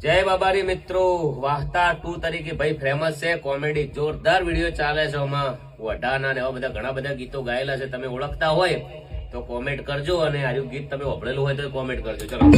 જય બાબારી મિત્રો. વાહતા ટુ તરીકે ભાઈ ફેમસ છે. કોમેડી જોરદાર વીડિયો ચાલે છે આમાં. વઢાના ને એવા બધા ઘણા બધા ગીતો ગાયેલા છે. તમે ઓળખતા હોય તો કોમેન્ટ કરજો અને આર્યું ગીત તમે વપડેલું હોય તો કોમેન્ટ કરજો. ચલો.